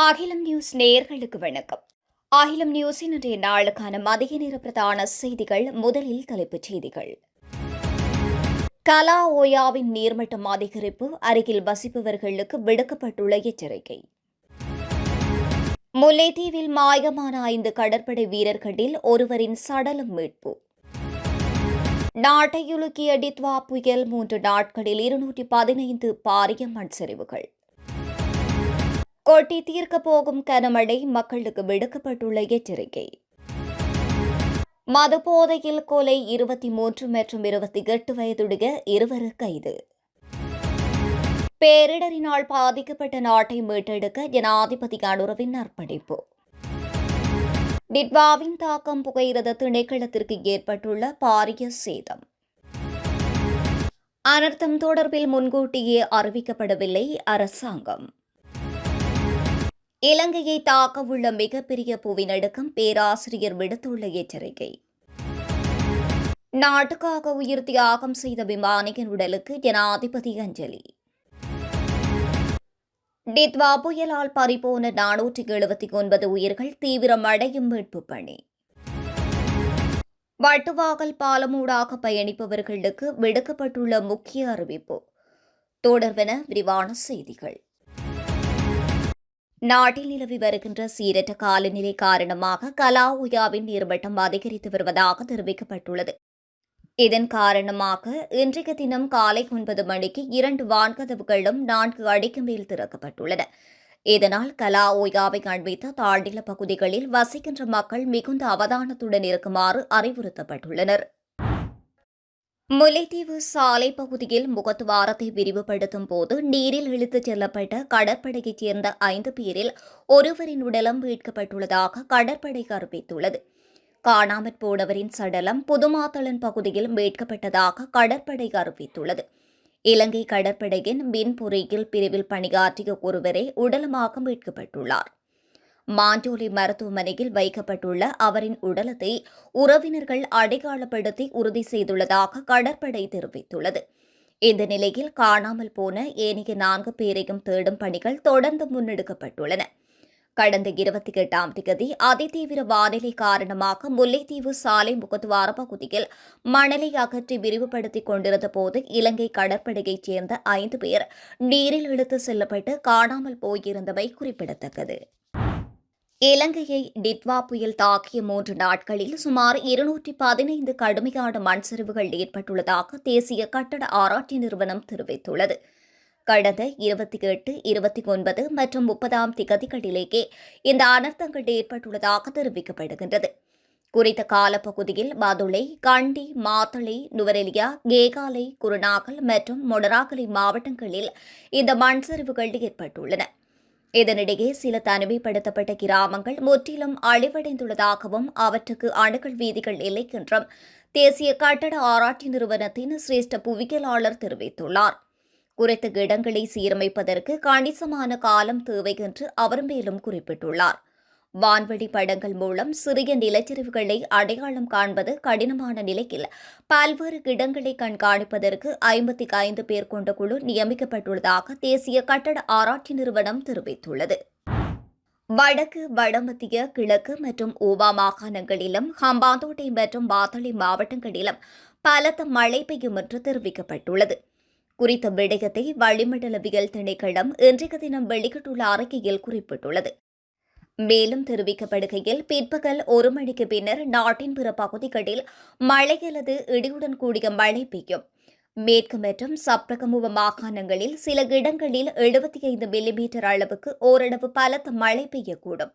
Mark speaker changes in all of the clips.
Speaker 1: அகிலம் நியூஸ் நேயர்களுக்கு வணக்கம். அகிலம் நியூஸின் இன்றைய நாளுக்கான மதிய நேர பிரதான செய்திகள் முதலில் தலைப்புச் செய்திகள். கலா ஓயாவின் நீர்மட்டம் அதிகரிப்பு அருகில் வசிப்பவர்களுக்கு விடுக்கப்பட்டுள்ள எச்சரிக்கை. முல்லைத்தீவில் மாயமான ஐந்து கடற்படை வீரர்களில் ஒருவரின் சடலம் மீட்பு. நாட்டையுலுக்கிய டித்வா புயல் மூன்று நாட்களில் இருநூற்றி பதினைந்து பாரிய மண் சரிவுகள் கொட்டி தீர்க்கப் போகும் கனமழை மக்களுக்கு விடுக்கப்பட்டுள்ள எச்சரிக்கை. மதுபோதையில் கொலை இருபத்தி மூன்று மற்றும் இருபத்தி எட்டு வயதுடைய இருவர் கைது. பேரிடரினால் பாதிக்கப்பட்ட நாட்டை மீட்டெடுக்க ஜனாதிபதி அனுரவின் அர்ப்பணிப்பு. டிட்வாவின் தாக்கம் புகையிரத திணைக்களத்திற்கு ஏற்பட்டுள்ள பாரிய சேதம். அனர்த்தம் தொடர்பில் முன்கூட்டியே அறிவிக்கப்படவில்லை அரசாங்கம். இலங்கையை தாக்கவுள்ள மிகப்பெரிய புவிநடுக்கம் பேராசிரியர் விடுத்துள்ள எச்சரிக்கை. நாட்டுக்காக உயிர் தியாகம் செய்த விமானியின் உடலுக்கு ஜனாதிபதி அஞ்சலி. டித்வா புயலால் பறிபோன நானூற்றி எழுபத்தி ஒன்பது உயிர்கள் தீவிரம் அடையும் மீட்பு பணி. வட்டுவாகல் பாலமூடாக பயணிப்பவர்களுக்கு விடுக்கப்பட்டுள்ள முக்கிய அறிவிப்பு. தொடர்வென விரிவான செய்திகள். நாட்டில் நிலவி வருகின்ற சீரற்ற காலநிலை காரணமாக கலா உயாவின் நீர்மட்டம் அதிகரித்து வருவதாக தெரிவிக்கப்பட்டுள்ளது. இதன் காரணமாக இன்றைய தினம் காலை ஒன்பது மணிக்கு இரண்டு வான்கதவுகளும் நான்கு அடிக்கு மேல் திறக்கப்பட்டுள்ளன. இதனால் கலா ஓயாவை அண்மித்த தாழ்நில பகுதிகளில் வசிக்கின்ற மக்கள் மிகுந்த அவதானத்துடன் இருக்குமாறு அறிவுறுத்தப்பட்டுள்ளனர். முல்லைத்தீவு சாலை பகுதியில் முகத்துவாரத்தை விரிவுபடுத்தும் போது நீரில் இழுத்துச் செல்லப்பட்ட கடற்படையைச் சேர்ந்த ஐந்து பேரில் ஒருவரின் உடலம் மீட்கப்பட்டுள்ளதாக கடற்படை அறிவித்துள்ளது. காணாமற் போனவரின் சடலம் புதுமாத்தளன் பகுதியில் மீட்கப்பட்டதாக கடற்படை அறிவித்துள்ளது. இலங்கை கடற்படையின் மின் பொறியியல் பிரிவில் பணியாற்றிய ஒருவரே உடலமாக மீட்கப்பட்டுள்ளார். மாண்டோலி மருத்துவமனையில் வைக்கப்பட்டுள்ள அவரின் உடலத்தை உறவினர்கள் அடையாளப்படுத்தி உறுதி செய்துள்ளதாக கடற்படை தெரிவித்துள்ளது. இந்த நிலையில் காணாமல் போன ஏனைய நான்கு பேரையும் தேடும் பணிகள் தொடர்ந்து முன்னெடுக்கப்பட்டுள்ளன. கடந்த இருபத்தி எட்டாம் தேதி அதிதீவிர வானிலை காரணமாக முல்லைத்தீவு சாலை முகத்துவார பகுதியில் மணலை அகற்றி விரிவுபடுத்திக் கொண்டிருந்த போது இலங்கை கடற்படையைச் சேர்ந்த ஐந்து பேர் நீரில் இழுத்து செல்லப்பட்டு காணாமல் போயிருந்தவை குறிப்பிடத்தக்கது. இலங்கையை டிட்வா புயல் தாக்கிய மூன்று நாட்களில் சுமார் இருநூற்றி பதினைந்து கடுமையான மண் சரிவுகள் ஏற்பட்டுள்ளதாக தேசிய கட்டட ஆராய்ச்சி நிறுவனம் தெரிவித்துள்ளது. கடந்த இருபத்தி எட்டு இருபத்தி ஒன்பது மற்றும் முப்பதாம் திகதிகளிலேயே இந்த அனர்த்தங்கள் ஏற்பட்டுள்ளதாக தெரிவிக்கப்படுகின்றது. குறித்த காலப்பகுதியில் மதுளை கண்டி மாத்தளை நுவரெலியா கேகாலை குருநாகல் மற்றும் மொடராகலை மாவட்டங்களில் இந்த மண் சரிவுகள் ஏற்பட்டுள்ளன. இதனிடையே சில தனிமைப்படுத்தப்பட்ட கிராமங்கள் முற்றிலும் அழிவடைந்துள்ளதாகவும் அவற்றுக்கு அணுகல் வீதிகள் இல்லை என்றும் தேசிய கட்டட ஆராய்ச்சி நிறுவனத்தின் சிரேஷ்ட புவியியலாளர் தெரிவித்துள்ளார். குறித்த இடங்களை சீரமைப்பதற்கு கணிசமான காலம் தேவை என்று அவர் மேலும் குறிப்பிட்டுள்ளார். வான்வழி படங்கள் மூலம் சிறிய நிலச்சரிவுகளை அடையாளம் காண்பது கடினமான நிலையில் பல்வேறு இடங்களை கண்காணிப்பதற்கு ஐம்பத்தி ஐந்து பேர் கொண்ட குழு நியமிக்கப்பட்டுள்ளதாக தேசிய கட்டட ஆராய்ச்சி நிறுவனம் தெரிவித்துள்ளது. வடக்கு வடமத்திய கிழக்கு மற்றும் ஊவா மாகாணங்களிலும் ஹம்பாந்தோட்டை மற்றும் பாத்தளை மாவட்டங்களிலும் பலத்த மழை பெய்யும் என்று தெரிவிக்கப்பட்டுள்ளது. குறித்த விடயத்தை வளிமண்டலவியல் திணைக்களம் இன்றைய தினம் வெளியிட்டுள்ள அறிக்கையில் குறிப்பிட்டுள்ளது. மேலும் தெரிவிக்கப்படுகையில் பிற்பகல் ஒரு மணிக்கு பின்னர் நாட்டின் பிற பகுதிகளில் மழை அல்லது இடியுடன் கூடிய மழை பெய்யும். மேற்கு மற்றும் சப்ரகமுவ மாகாணங்களில் சில இடங்களில் எழுபத்தி ஐந்து மில்லிமீட்டர் அளவுக்கு ஓரளவு பலத்த மழை பெய்யக்கூடும்.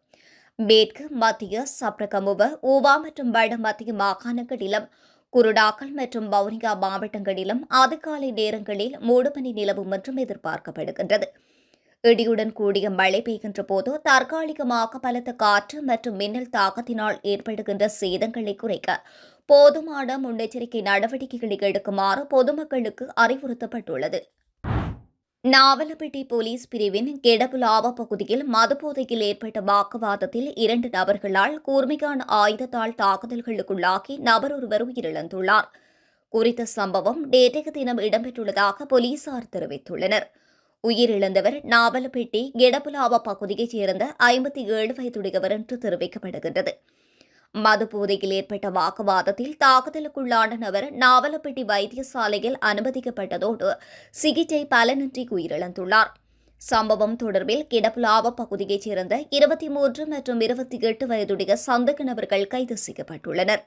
Speaker 1: மேற்கு மத்திய சப்ரகமுவ ஊவா மற்றும் வட மத்திய மாகாணங்களிலும் குருடாக்கல் மற்றும் பவுனிகா மாவட்டங்களிலும் அதிகாலை நேரங்களில் மூடுபனி நிலவும் என்றும் எதிர்பார்க்கப்படுகின்றது. இடியுடன் கூடிய மழை பெய்கின்ற போது தற்காலிகமாக பலத்த காற்று மற்றும் மின்னல் தாக்கத்தினால் ஏற்படுகின்ற சேதங்களை குறைக்க போதுமான முன்னெச்சரிக்கை நடவடிக்கைகளை எடுக்குமாறு பொதுமக்களுக்கு அறிவுறுத்தப்பட்டுள்ளது. நாவலப்பட்டி போலீஸ் பிரிவின் கெடபுலாவ பகுதியில் மதுபோதையில் ஏற்பட்ட வாக்குவாதத்தில் இரண்டு நபர்களால் கூர்மையான ஆயுதத்தால் தாக்குதல்களுக்குள்ளாகி நபர் ஒருவர் உயிரிழந்துள்ளார். குறித்த சம்பவம் நேற்றைய தினம் இடம்பெற்றுள்ளதாக போலீசார் தெரிவித்துள்ளனர். உயிரிழந்தவர் நாவலப்பட்டி கெடப்புலாவா பகுதியைச் சேர்ந்த ஐம்பத்தி ஏழு வயதுடையவர் என்று தெரிவிக்கப்படுகின்றது. மது போதையில் ஏற்பட்ட வாக்குவாதத்தில் தாக்குதலுக்குள்ளான நபர் நாவலப்பட்டி வைத்தியசாலையில் அனுமதிக்கப்பட்டதோடு சிகிச்சை பலனின்றி உயிரிழந்துள்ளார். சம்பவம் தொடர்பில் கிடப்புலாவ பகுதியைச் சேர்ந்த இருபத்தி மூன்று மற்றும் இருபத்தி எட்டு வயதுடைய சந்தக நபர்கள் கைது செய்யப்பட்டுள்ளனர்.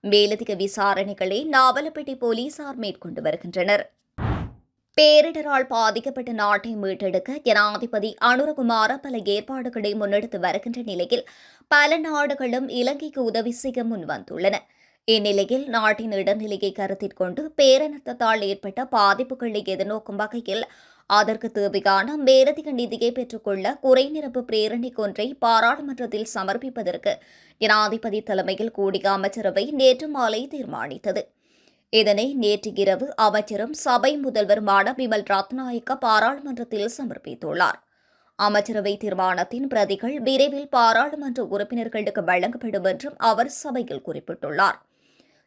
Speaker 1: மேலதிக விசாரணைகளை நாவலப்பட்டி போலீசார் மேற்கொண்டு வருகின்றனர். பேரிடரால் பாதிக்கப்பட்ட நாட்டை மீட்டெடுக்க ஜனாதிபதி அனுரகுமார பல ஏற்பாடுகளை முன்னெடுத்து வருகின்ற நிலையில் பல நாடுகளும் இலங்கைக்கு உதவி செய்ய முன்வந்துள்ளன. இந்நிலையில் நாட்டின் இடநிலையை கருத்தில் கொண்டு பேரணத்தால் ஏற்பட்ட பாதிப்புகளை எதிர்நோக்கும் வகையில் அதற்கு தேவையான மேலதிக நிதியை பெற்றுக்கொள்ள குறைநிரப்பு பிரேரணை ஒன்றை பாராளுமன்றத்தில் சமர்ப்பிப்பதற்கு ஜனாதிபதி தலைமையில் கூடிய அமைச்சரவை நேற்று மாலை தீர்மானித்தது. இதனை நேற்று இரவு அமைச்சரும் சபை முதல்வருமான பிமல் ரத்நாயக்க பாராளுமன்றத்தில் சமர்ப்பித்துள்ளார். அமைச்சரவை தீர்மானத்தின் பிரதிகள் விரைவில் பாராளுமன்ற உறுப்பினர்களுக்கு வழங்கப்படும் என்றும் அவர் சபையில் குறிப்பிட்டுள்ளார்.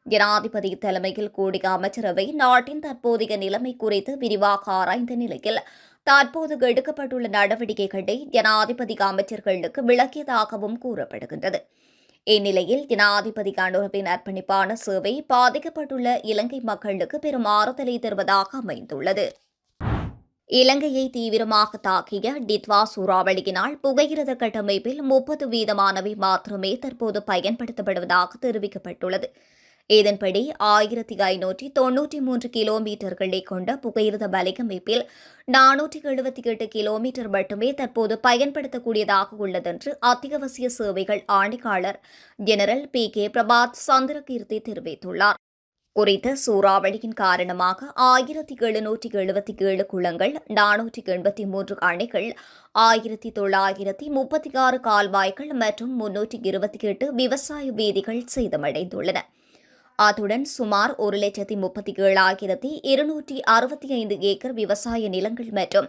Speaker 1: ஜனாதிபதி தலைமையில் கூடிய அமைச்சரவை நாட்டின் தற்போதைய நிலைமை குறித்து விரிவாக ஆராய்ந்த நிலையில் தற்போது எடுக்கப்பட்டுள்ள நடவடிக்கைகளை ஜனாதிபதி அமைச்சர்களுக்கு விளக்கியதாகவும் கூறப்படுகின்றது. இந்நிலையில் ஜனாதிபதி அனுரவின் அர்ப்பணிப்பான சேவை பாதிக்கப்பட்டுள்ள இலங்கை மக்களுக்கு பெரும் ஆறுதலை தருவதாக அமைந்துள்ளது. இலங்கையை தீவிரமாக தாக்கிய டித்வா சூறாவளியினால் புகையிரத கட்டமைப்பில் முப்பது வீதமானவை மாத்திரமே தற்போது பயன்படுத்தப்படுவதாக தெரிவிக்கப்பட்டுள்ளது. இதன்படி ஆயிரத்தி ஐநூற்றி தொன்னூற்றி மூன்று கிலோமீட்டர்களை கொண்ட புகையிரத வலையமைப்பில் நானூற்றி எழுபத்தி எட்டு கிலோமீட்டர் மட்டுமே தற்போது பயன்படுத்தக்கூடியதாக உள்ளதென்று அத்தியாவசிய சேவைகள் ஆணையாளர் general P. K. Prabath Chandrakeerthi தெரிவித்துள்ளார். குறித்த சூறாவளியின் காரணமாக ஆயிரத்தி எழுநூற்றி எழுபத்தி ஏழு குளங்கள் நானூற்றி எண்பத்தி மூன்று அணைகள் ஆயிரத்தி தொள்ளாயிரத்தி முப்பத்தி ஆறு கால்வாய்கள் மற்றும் முன்னூற்றி இருபத்தி எட்டு விவசாய வீதிகள் சேதமடைந்துள்ளன. அத்துடன் சுமார் ஒரு லட்சத்தி முப்பத்தி ஏழாயிரத்தி இருநூற்றி அறுபத்தி ஐந்து ஏக்கர் விவசாய நிலங்கள் மற்றும்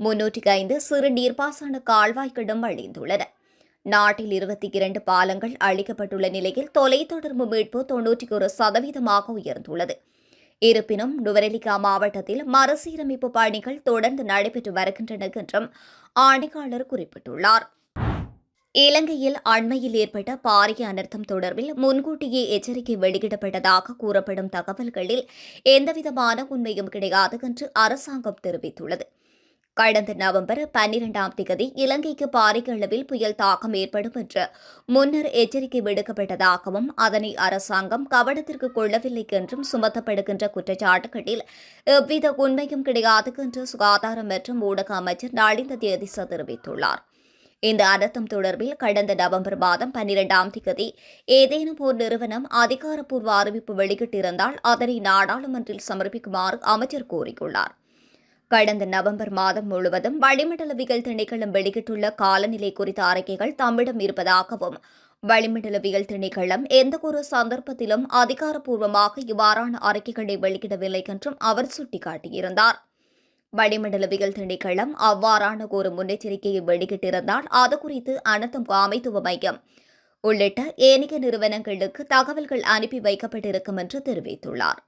Speaker 1: முன்னூற்றி ஐந்து சிறு நீர்ப்பாசன கால்வாய்களும் அழிந்துள்ளன. நாட்டில் இருபத்தி இரண்டு பாலங்கள் அழிக்கப்பட்டுள்ள நிலையில் தொலைத்தொடர்பு மீட்பு தொன்னூற்றி ஒரு சதவீதமாக உயர்ந்துள்ளது. இருப்பினும் நுவரெலிகா மாவட்டத்தில் மறுசீரமைப்பு பணிகள் தொடர்ந்து நடைபெற்று வருகின்றன என்றும் ஆணையாளர் குறிப்பிட்டுள்ளார். இலங்கையில் அண்மையில் ஏற்பட்ட பாரிய அனர்த்தம் தொடர்பில் முன்கூட்டியே எச்சரிக்கை வெளியிடப்பட்டதாக கூறப்படும் தகவல்களில் எந்தவிதமான உண்மையும் கிடையாது என்று அரசாங்கம் தெரிவித்துள்ளது. கடந்த நவம்பர் பன்னிரண்டாம் தேதி இலங்கைக்கு பாரிய அளவில் புயல் தாக்கம் ஏற்படும் என்று முன்னர் எச்சரிக்கை விடுக்கப்பட்டதாகவும் அதனை அரசாங்கம் கவனத்திற்கு கொள்ளவில்லை என்றும் சுமத்தப்படுகின்ற குற்றச்சாட்டுகளில் எவ்வித உண்மையும் கிடையாது என்று சுகாதாரம் மற்றும் ஊடக அமைச்சர் நளிந்த தேதிச தெரிவித்துள்ளார். இந்த அனர்த்தம் தொடர்பில் கடந்த நவம்பர் மாதம் பன்னிரெண்டாம் தேதி ஏதேனும் ஒரு நிறுவனம் அதிகாரப்பூர்வ அறிவிப்பு வெளியிட்டிருந்தால் அதனை நாடாளுமன்றில் சமர்ப்பிக்குமாறு அமைச்சர் கோரியுள்ளார். கடந்த நவம்பர் மாதம் முழுவதும் வளிமண்டலவியல் திணைக்களம் வெளியிட்டுள்ள காலநிலை குறித்த அறிக்கைகள் தம்மிடம் இருப்பதாகவும் வளிமண்டலவியல் திணைக்களம் எந்தவொரு சந்தர்ப்பத்திலும் அதிகாரப்பூர்வமாக இவ்வாறான அறிக்கைகளை வெளியிடவில்லை என்றும் அவர் சுட்டிக்காட்டியிருந்தார். வளிமண்டலவியல் திணைக்களம் அவ்வாறான ஒரு முன்னெச்சரிக்கையை வெளியிட்டிருந்தால் அது குறித்து அனர்த்தம் அமைத்துவ மையம். உள்ளிட்ட ஏனைய நிறுவனங்களுக்கு தகவல்கள் அனுப்பி வைக்கப்பட்டிருக்கும் என்று தெரிவித்துள்ளார்.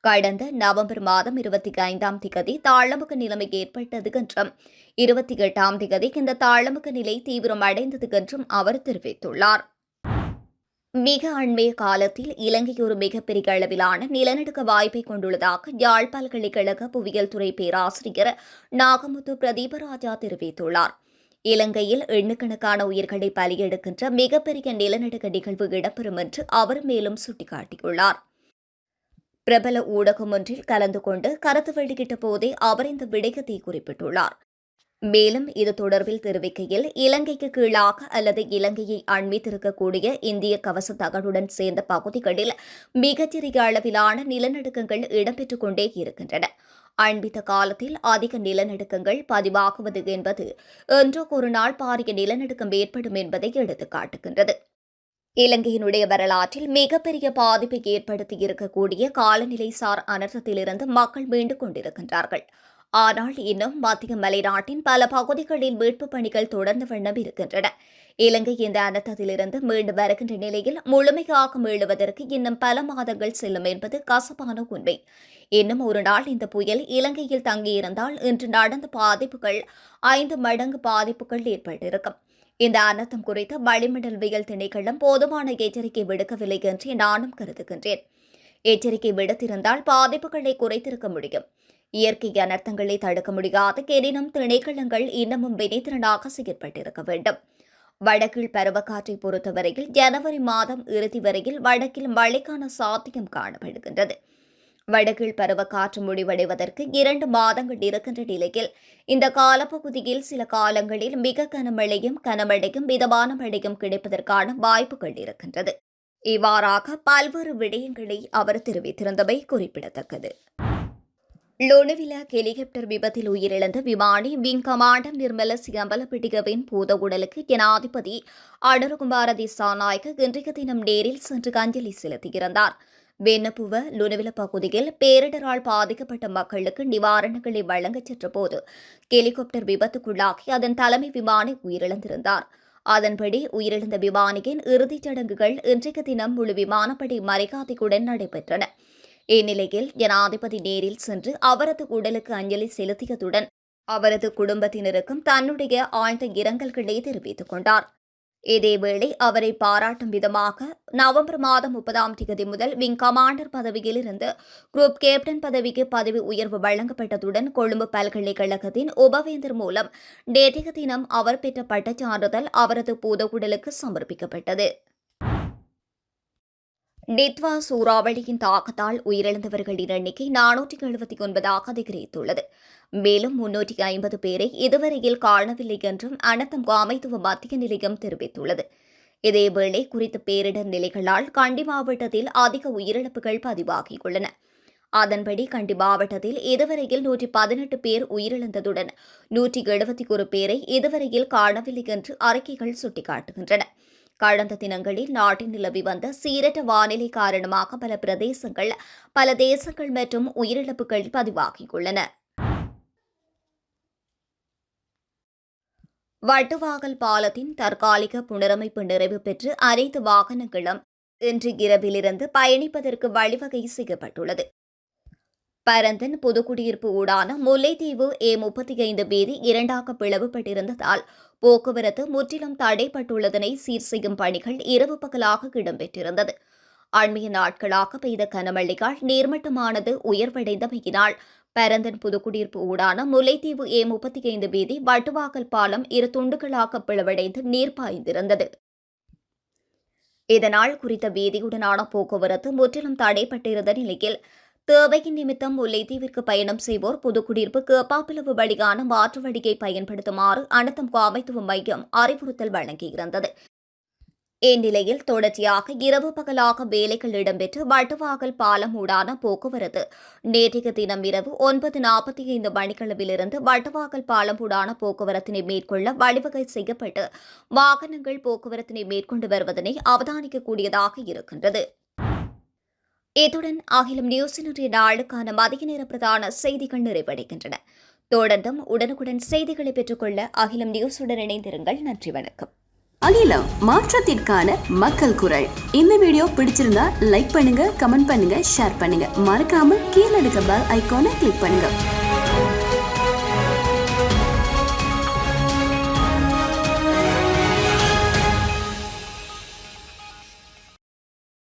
Speaker 1: கடந்த நவம்பர் மாதம் இருபத்தி ஐந்தாம் திகதி தாழமுக நிலைமை ஏற்பட்டது என்றும் இருபத்தி எட்டாம் திகதி இந்த தாழமுக நிலை தீவிரம் அடைந்தது என்றும் அவர் தெரிவித்துள்ளார். மிக அண்மைய காலத்தில் இலங்கை ஒரு மிகப்பெரிய அளவிலான நிலநடுக்க வாய்ப்பை கொண்டுள்ளதாக யாழ் பல்கலைக்கழக புவியியல் துறை பேராசிரியர் நாகமுத்து பிரதீபராஜா தெரிவித்துள்ளார். இலங்கையில் எண்ணுக்கணக்கான உயிர்களை பலியெடுக்கின்ற மிகப்பெரிய நிலநடுக்க நிகழ்வு இடம்பெறும் என்று அவர் மேலும் சுட்டிக்காட்டியுள்ளார். பிரபல ஊடகம் ஒன்றில் கலந்து கொண்டு கருத்து வெளியிட்ட போதே அவர் இந்த விடயத்தை குறிப்பிட்டுள்ளார். மேலும் இது தொடர்பில் தெரிவிக்கையில் இலங்கைக்கு கீழாக அல்லது இலங்கையை அண்மித்திருக்கக்கூடிய இந்திய கவச தகடுடன் சேர்ந்த பகுதிகளில் மிகச்சிறிய அளவிலான நிலநடுக்கங்கள் இடம்பெற்றுக் கொண்டே இருக்கின்றன. அண்பித்த காலத்தில் அதிக நிலநடுக்கங்கள் பதிவாகுவது என்பது என்றோ ஒரு நாள் பாரிய நிலநடுக்கம் ஏற்படும் என்பதை எடுத்துக்காட்டுகின்றது. இலங்கையினுடைய வரலாற்றில் மிகப்பெரிய பாதிப்பை ஏற்படுத்தி இருக்கக்கூடிய காலநிலை சார் அனர்த்தத்திலிருந்து மக்கள் மீண்டு கொண்டிருக்கின்றார்கள். ஆனால் இன்னும் மத்திய மலைநாட்டின் பல பகுதிகளில் மீட்புப் பணிகள் தொடர்ந்த வண்ணம் இருக்கின்றன. இலங்கை இந்த அனர்த்தத்திலிருந்து மீண்டு வருகின்ற நிலையில் முழுமையாக மீளுவதற்கு இன்னும் பல மாதங்கள் செல்லும் என்பது கசப்பான உண்மை. இன்னும் ஒரு நாள் இந்த புயல் இலங்கையில் தங்கியிருந்தால் இன்று நடந்த பாதிப்புகள் ஐந்து மடங்கு பாதிப்புகள் ஏற்பட்டிருக்கும். இந்த அனர்த்தம் குறித்து வளிமண்டலவியல் திணைக்களம் போதுமான எச்சரிக்கை விடுக்கவில்லை என்று நானும் கருதுகின்றேன். எச்சரிக்கை விடுத்திருந்தால் பாதிப்புகளை குறைத்திருக்க முடியும். இயற்கை அனர்த்தங்களை தடுக்க முடியாத எனினும் திணைக்களங்கள் இன்னமும் வினைத்திறனாக செயற்பட்டிருக்க வேண்டும். வடக்கில் பருவக்காற்றை பொறுத்தவரையில் ஜனவரி மாதம் இறுதி வரையில் வடக்கில் மழைக்கான சாத்தியம் காணப்படுகின்றது. வடக்கில் பருவக்காற்று முடிவடைவதற்கு இரண்டு மாதங்கள் இருக்கின்ற நிலையில் இந்த காலப்பகுதியில் சில காலங்களில் மிக கனமழையும் கனமழையும் மிதமான மழையும் கிடைப்பதற்கான வாய்ப்புகள் இருக்கின்றது. இவ்வாறாக பல்வேறு விடயங்களை அவர் தெரிவித்திருந்தமை குறிப்பிடத்தக்கது. லோனவிலா ஹெலிகாப்டர் விபத்தில் உயிரிழந்த விமானி விங் கமாண்டர் நிர்மல சியம்பலப்பிட்டிகவின் பூத உடலுக்கு ஜனாதிபதி அடருகுமார திசாநாயக்க இன்றைய தினம் நேரில் சென்று அஞ்சலி செலுத்தியிருந்தார். வெண்ணப்புவ லுனவில பகுதியில் பேரிடரால் பாதிக்கப்பட்ட மக்களுக்கு நிவாரணங்களை வழங்கச் சென்றபோது ஹெலிகாப்டர் விபத்துக்குள்ளாகி அதன் தலைமை விமானி உயிரிழந்திருந்தார். அதன்படி உயிரிழந்த விமானியின் இறுதிச் சடங்குகள் இன்றைய தினம் முழு விமானப்படை மரியாதையுடன் நடைபெற்றன. இந்நிலையில் ஜனாதிபதி நேரில் சென்று அவரது உடலுக்கு அஞ்சலி செலுத்தியதுடன் அவரது குடும்பத்தினருக்கும் தன்னுடைய ஆழ்ந்த இரங்கல்களை தெரிவித்துக் கொண்டார். இதேவேளை அவரை பாராட்டும் விதமாக நவம்பர் மாதம் முப்பதாம் தேதி முதல் விங் கமாண்டர் பதவியில் இருந்து குரூப் கேப்டன் பதவிக்கு பதவி உயர்வு வழங்கப்பட்டதுடன் கொழும்பு பல்கலைக்கழகத்தின் உபவேந்தர் மூலம் நேற்றைய தினம் அவர் பெற்ற பட்டச் சான்றிதழ் அவரது பூதகுடலுக்கு சமர்ப்பிக்கப்பட்டது. டித்வா சூறாவளியின் தாக்கத்தால் உயிரிழந்தவர்களின் எண்ணிக்கை நானூற்றி எழுபத்தி ஒன்பதாக அதிகரித்துள்ளது. மேலும் முன்னூற்றி ஐம்பது பேரை இதுவரையில் காணவில்லை என்றும் அனத்தம் அமைத்துவ மத்திய நிலையம் தெரிவித்துள்ளது. இதேவேளை குறித்த பேரிடர் நிலைகளால் கண்டி மாவட்டத்தில் அதிக உயிரிழப்புகள் பதிவாகியுள்ளன. அதன்படி கண்டி மாவட்டத்தில் இதுவரையில் நூற்றி பதினெட்டு பேர் உயிரிழந்ததுடன் நூற்றி எழுபத்தி ஒரு பேரை இதுவரையில் காணவில்லை என்று அறிக்கைகள் சுட்டிக்காட்டுகின்றன. கடந்த தினங்களில் நாட்டில் நிலவி வந்த சீரற்ற வானிலை காரணமாக பல பிரதேசங்கள் பல தேசங்கள் மற்றும் உயிரிழப்புகள் பதிவாகியுள்ளன. வட்டுவாகல் பாலத்தின் தற்காலிக புனரமைப்பு நிறைவு பெற்று அனைத்து வாகனங்களும் இன்று இரவிலிருந்து பயணிப்பதற்கு வழிவகை செய்யப்பட்டுள்ளது. பரந்தன் புதுக்குடியிருப்பு ஊடான முல்லைத்தீவு ஏ முப்பத்தி ஐந்து வீதி இரண்டாக பிளவுபட்டிருந்ததால் போக்குவரத்து முற்றிலும் தடைப்பட்டுள்ளதனை சீர் செய்யும் பணிகள் இரவு பகலாக இடம்பெற்றிருந்தது. அண்மைய நாட்களாக பெய்த கனமழையால் நீர்மட்டமானது உயர்வடைந்தமையினால் பரந்தன் புதுக்குடியிருப்பு ஊடான முல்லைத்தீவு ஏ முப்பத்தி ஐந்து வீதி வட்டுவாக்கல் பாலம் இரு துண்டுகளாக பிளவடைந்து நீர் பாய்ந்திருந்தது. இதனால் குறித்த வீதியுடனான போக்குவரத்து முற்றிலும் தடைப்பட்டிருந்த நிலையில் தேவையின் நிமித்தம் முல்லைத்தீவிற்கு பயணம் செய்வோர் புதுக்குடியிருப்புக்கு பாப்பிளவு வழியான மாற்று வழியை பயன்படுத்துமாறு அனைத்தும் காமைத்துவ மையம் அறிவுறுத்தல் வழங்கியிருந்தது. இந்நிலையில் தொடர்ச்சியாக இரவு பகலாக வேலைகள் இடம்பெற்று வட்டுவாகல் பாலம் ஊடான போக்குவரத்து. நேற்றைய தினம் இரவு ஒன்பது நாற்பத்தி ஐந்து மணிக்களவிலிருந்து வட்டுவாகல் பாலம் ஊடான போக்குவரத்தினை மேற்கொள்ள வழிவகை செய்யப்பட்டு வாகனங்கள் போக்குவரத்தினை மேற்கொண்டு வருவதனை அவதானிக்கக்கூடியதாக இருக்கின்றது. இத்துடன் அகிலம் நியூஸின் நாளுக்கான மதிய நேர பிரதான செய்திகள் நிறைவடைகின்றன. தொடர்ந்தும் உடனுக்குடன் செய்திகளை பெற்றுக்கொள்ள அகிலம் நியூஸுடன் இணைந்திருங்கள். நன்றி வணக்கம்.
Speaker 2: அகிலம் மாற்றத்திற்கான மக்கள் குரல். இந்த வீடியோ பிடிச்சிருந்தா லைக் பண்ணுங்க கமெண்ட் பண்ணுங்க ஷேர் பண்ணுங்க. மறக்காம கீழே இருக்க பெல் ஐக்கானை கிளிக் பண்ணுங்க.